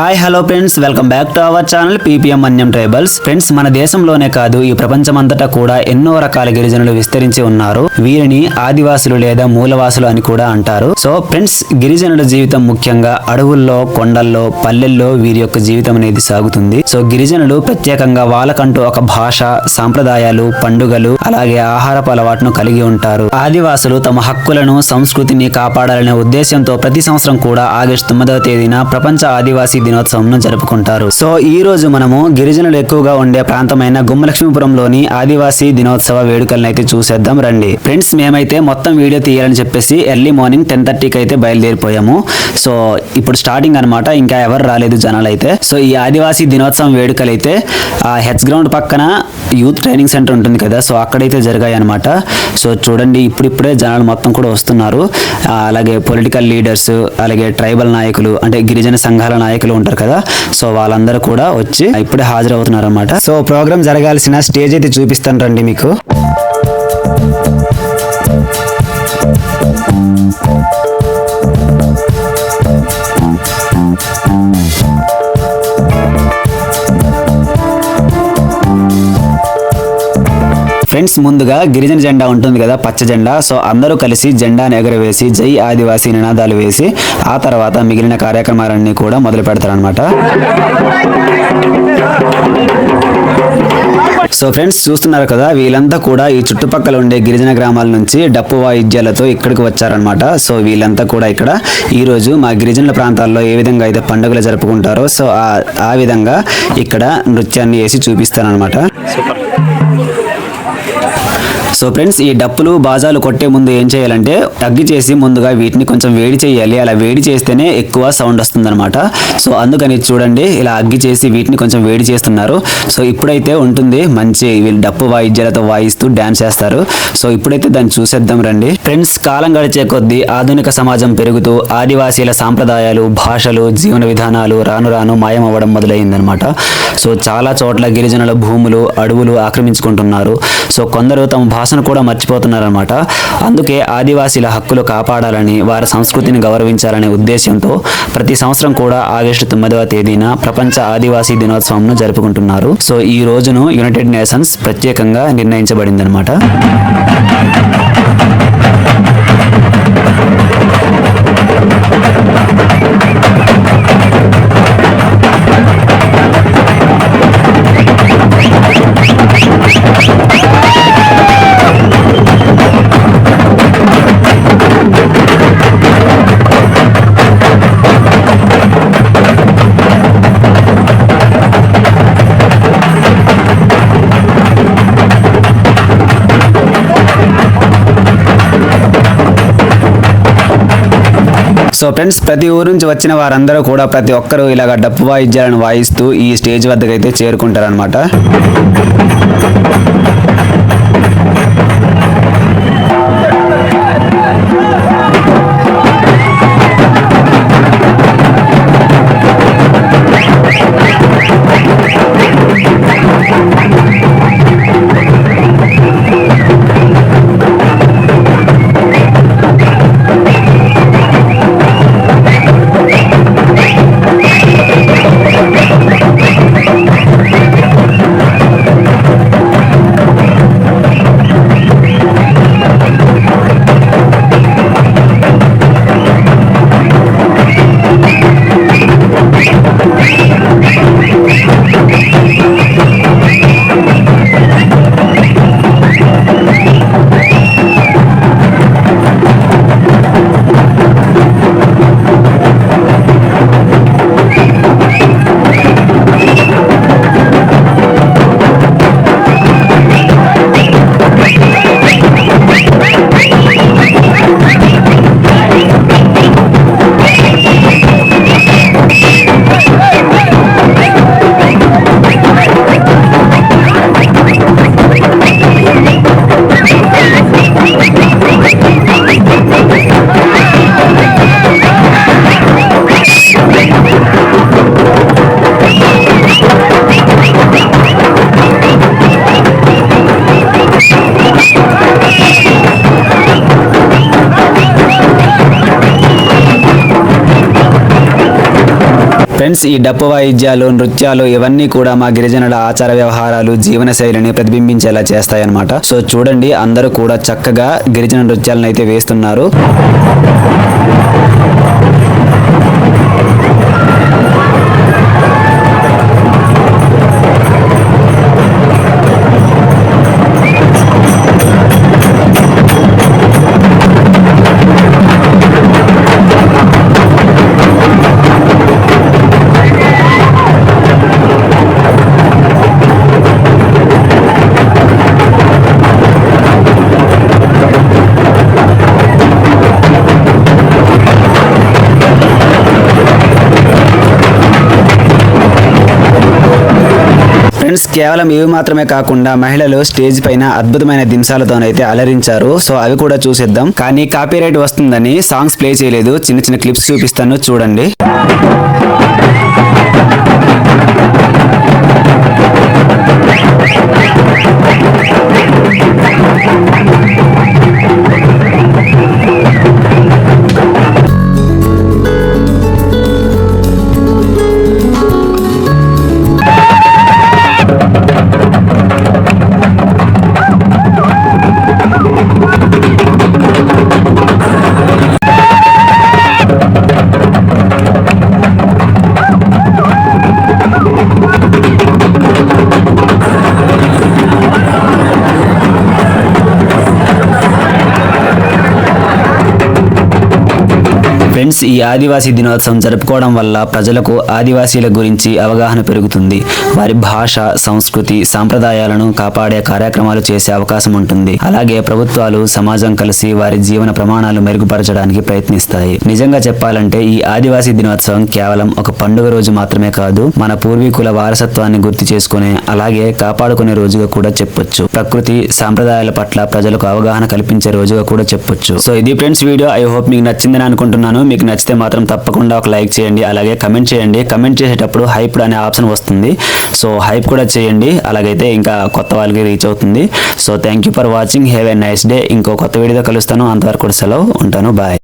Hi hello friends welcome back to our channel PPM అన్యం tribals friends మన దేశంలోనే కాదు ఈ ప్రపంచమంతటా కూడా ఎన్నో రకాల గిరిజనులు విస్తరించి ఉన్నారు. వీరిని ఆదివాసులు లేదా మూలవాసులు అని కూడా అంటారు. సో ఫ్రెండ్స్ గిరిజనుల జీవితం ముఖ్యంగా అడవుల్లో కొండల్లో పల్లెల్లో వీరి యొక్క జీవితం అనేది సాగుతుంది. సో గిరిజనులు ప్రత్యేకంగా వాళ్ళకంటూ ఒక భాష సాంప్రదాయాలు పండుగలు అలాగే ఆహారపు అలవాటును కలిగి ఉంటారు. ఆదివాసులు తమ హక్కులను సంస్కృతిని కాపాడాలనే ఉద్దేశంతో ప్రతి సంవత్సరం కూడా ఆగస్టు తొమ్మిదవ తేదీన ప్రపంచ ఆదివాసీ దినోత్సవంను జరుపుకుంటారు. సో ఈ రోజు మనము గిరిజనులు ఎక్కువగా ఉండే ప్రాంతమైన గుమ్మలక్ష్మీపురంలోని ఆదివాసీ దినోత్సవ వేడుకలను అయితే చూసేద్దాం రండి. ఫ్రెండ్స్ మేమైతే మొత్తం వీడియో తీయాలని చెప్పేసి ఎర్లీ మార్నింగ్ టెన్ థర్టీకి అయితే బయలుదేరిపోయాము. సో ఇప్పుడు స్టార్టింగ్ అనమాట ఇంకా ఎవరు రాలేదు జనాలు అయితే సో ఈ ఆదివాసీ దినోత్సవం వేడుకలు అయితే ఆ హెచ్ గ్రౌండ్ పక్కన యూత్ ట్రైనింగ్ సెంటర్ ఉంటుంది కదా సో అక్కడైతే జరిగాయి అనమాట సో చూడండి ఇప్పుడిప్పుడే జనాలు మొత్తం కూడా వస్తున్నారు. అలాగే పొలిటికల్ లీడర్స్ అలాగే ట్రైబల్ నాయకులు అంటే గిరిజన సంఘాల నాయకులు ఉంటారు కదా. సో వాళ్ళందరూ కూడా వచ్చి ఇప్పుడే హాజరవుతున్నారు అనమాట సో ప్రోగ్రామ్ జరగాల్సిన స్టేజ్ అయితే చూపిస్తాను రండి మీకు. ఫ్రెండ్స్ ముందుగా గిరిజన జెండా ఉంటుంది కదా పచ్చ జెండా. సో అందరూ కలిసి జెండాను ఎగరవేసి జై ఆదివాసీ నినాదాలు వేసి ఆ తర్వాత మిగిలిన కార్యక్రమాలన్నీ కూడా మొదలు పెడతారనమాట సో ఫ్రెండ్స్ చూస్తున్నారు కదా వీళ్ళంతా కూడా ఈ చుట్టుపక్కల ఉండే గిరిజన గ్రామాల నుంచి డప్పు వాయిద్యాలతో ఇక్కడికి వచ్చారనమాట సో వీళ్ళంతా కూడా ఇక్కడ ఈరోజు మా గిరిజనుల ప్రాంతాల్లో ఏ విధంగా అయితే పండుగలు జరుపుకుంటారో సో ఆ- విధంగా ఇక్కడ నృత్యాన్ని వేసి చూపిస్తారనమాట సో ఫ్రెండ్స్ ఈ డప్పులు బాజాలు కొట్టే ముందు ఏం చేయాలంటే తగ్గిచేసి ముందుగా వీటిని కొంచెం వేడి చేయాలి. అలా వేడి చేస్తేనే ఎక్కువ సౌండ్ వస్తుందన్నమాట. సో అందుకని చూడండి ఇలా అగ్గి చేసి వీటిని కొంచెం వేడి చేస్తున్నారు. సో ఇప్పుడైతే ఉంటుంది మంచి వీళ్ళు డప్పు వాయిద్యాలతో వాయిస్తూ డ్యాన్స్ చేస్తారు. సో ఇప్పుడైతే దాన్ని చూసేద్దాం రండి. ఫ్రెండ్స్ కాలం గడిచే కొద్దీ ఆధునిక సమాజం పెరుగుతూ ఆదివాసీల సాంప్రదాయాలు భాషలు జీవన విధానాలు రాను రాను మాయం అవ్వడం మొదలైందనమాట సో చాలా చోట్ల గిరిజనుల భూములు అడవులు ఆక్రమించుకుంటున్నారు. సో కొందరు తమ భాష భాషను కూడా మర్చిపోతున్నారనమాట అందుకే ఆదివాసీల హక్కులు కాపాడాలని వారి సంస్కృతిని గౌరవించాలనే ఉద్దేశంతో ప్రతి సంవత్సరం కూడా ఆగస్టు తొమ్మిదవ తేదీన ప్రపంచ ఆదివాసీ దినోత్సవంను జరుపుకుంటున్నారు. సో ఈ రోజును యునైటెడ్ నేషన్స్ ప్రత్యేకంగా నిర్ణయించబడిందనమాట సో ఫ్రెండ్స్ ప్రతి ఊరు నుంచి వచ్చిన వారందరూ కూడా ప్రతి ఒక్కరూ ఇలాగ డప్పు వాయిద్యాలను వాయిస్తూ ఈ స్టేజ్ వద్దకైతే చేరుకుంటారనమాట ఫ్రెండ్స్ ఈ డప్పు వాయిద్యాలు నృత్యాలు ఇవన్నీ కూడా మా గిరిజనుల ఆచార వ్యవహారాలు జీవన శైలిని ప్రతిబింబించేలా చేస్తాయన్నమాట. సో చూడండి అందరూ కూడా చక్కగా గిరిజన నృత్యాలను అయితే వేస్తున్నారు. ఫ్రెండ్స్ కేవలం ఇవి మాత్రమే కాకుండా మహిళలు స్టేజ్ పైన అద్భుతమైన దింసాలతోనైతే అలరించారు. సో అవి కూడా చూసేద్దాం. కానీ కాపీరైట్ వస్తుందని సాంగ్స్ ప్లే చేయలేదు. చిన్న చిన్న క్లిప్స్ చూపిస్తాను. చూడండి. ఫ్రెండ్స్ ఈ ఆదివాసీ దినోత్సవం జరుపుకోవడం వల్ల ప్రజలకు ఆదివాసీల గురించి అవగాహన పెరుగుతుంది. వారి భాష సంస్కృతి సాంప్రదాయాలను కాపాడే కార్యక్రమాలు చేసే అవకాశం ఉంటుంది. అలాగే ప్రభుత్వాలు సమాజం కలిసి వారి జీవన ప్రమాణాలు మెరుగుపరచడానికి ప్రయత్నిస్తాయి. నిజంగా చెప్పాలంటే ఈ ఆదివాసీ దినోత్సవం కేవలం ఒక పండుగ రోజు మాత్రమే కాదు మన పూర్వీకుల వారసత్వాన్ని గుర్తు చేసుకునే అలాగే కాపాడుకునే రోజుగా కూడా చెప్పొచ్చు. ప్రకృతి సాంప్రదాయాల పట్ల ప్రజలకు అవగాహన కల్పించే రోజుగా కూడా చెప్పొచ్చు. సో ఇది ఫ్రెండ్స్ వీడియో. ఐ హోప్ మీకు నచ్చిందని అనుకుంటున్నాను. మీకు నచ్చితే మాత్రం తప్పకుండా ఒక లైక్ చేయండి అలాగే కమెంట్ చేయండి. కమెంట్ చేసేటప్పుడు హైప్ అనే ఆప్షన్ వస్తుంది. సో హైప్ కూడా చేయండి అలాగైతే ఇంకా కొత్త వాళ్ళకి రీచ్ అవుతుంది. So thank you for watching have a nice day ఇంకో కొత్త వీడియోతో కలుస్తాను. అంతవరకు కూడా సెలవు. ఉంటాను. బాయ్